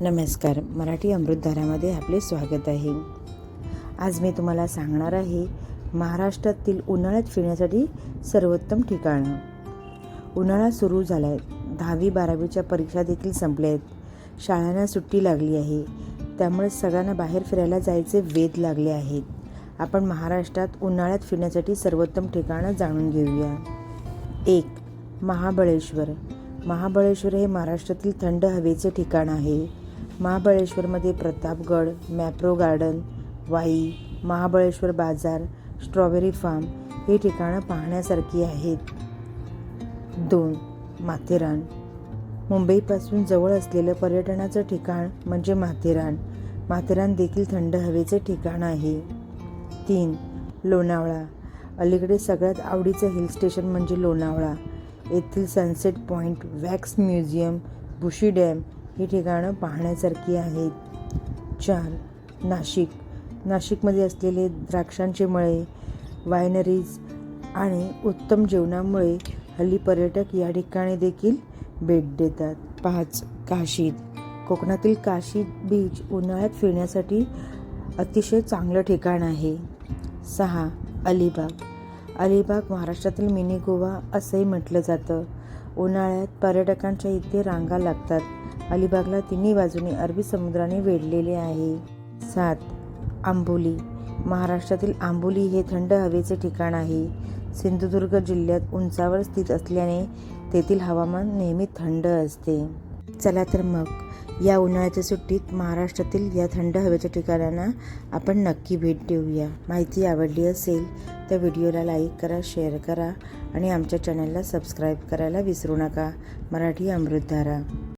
नमस्कार. मराठी अमृतधारामध्ये आपले स्वागत आहे. आज मी तुम्हाला सांगणार आहे महाराष्ट्रातील उन्हाळ्यात फिरण्यासाठी सर्वोत्तम ठिकाणं. उन्हाळा सुरू झाला आहे दहावी बारावीच्या परीक्षा देखील संपल्या आहेत. शाळांना सुट्टी लागली आहे. त्यामुळे सगळ्यांना बाहेर फिरायला जायचे वेध लागले आहेत. आपण महाराष्ट्रात उन्हाळ्यात फिरण्यासाठी सर्वोत्तम ठिकाणं जाणून घेऊया. एक महाबळेश्वर. महाबळेश्वर हे महाराष्ट्रातील थंड हवेचे ठिकाण आहे. महाबळेश्वरमध्ये प्रतापगड मॅप्रो गार्डन वाई महाबळेश्वर बाजार स्ट्रॉबेरी फार्म ही ठिकाणं पाहण्यासारखी आहेत. दोन माथेरान. मुंबईपासून जवळ असलेलं पर्यटनाचं ठिकाण म्हणजे माथेरान. माथेरान देखील थंड हवेचे ठिकाण आहे. तीन लोणावळा. अलीकडे सगळ्यात आवडीचं हिल स्टेशन म्हणजे लोणावळा. येथील sunset point wax museum Bushi dam ही ठिकाणं पाहण्यासारखी आहेत. चार नाशिक. नाशिकमध्ये असलेले द्राक्षांचे मळे वायनरीज आणि उत्तम जेवणामुळे हल्ली पर्यटक या ठिकाणी देखील भेट देतात. पाच काशी कोकणातील काशी बीच उन्हाळ्यात फिरण्यासाठी अतिशय चांगलं ठिकाण आहे. सहा अलिबाग. अलिबाग महाराष्ट्रातील मिनी गोवा असंही म्हटलं जातं. उन्हाळ्यात पर्यटकांच्या इथे रांगा लागतात. अलिबागला तिन्ही बाजूने अरबी समुद्राने वेढलेले आहे. सात. आंबोली. महाराष्ट्रातील आंबोली हे थंड हवेचे ठिकाण आहे. सिंधुदुर्ग जिल्ह्यात उंचावर स्थित असल्याने तेथील हवामान नेहमी थंड असते. चला तर मग या उन्हाळ्याच्या सुट्टीत महाराष्ट्रातील या थंड हवेच्या ठिकाणांना आपण नक्की भेट देऊया. माहिती आवडली असेल तर व्हिडिओला लाईक करा शेअर करा आणि आमच्या चॅनलला सबस्क्राईब करायला विसरू नका. मराठी अमृतधारा.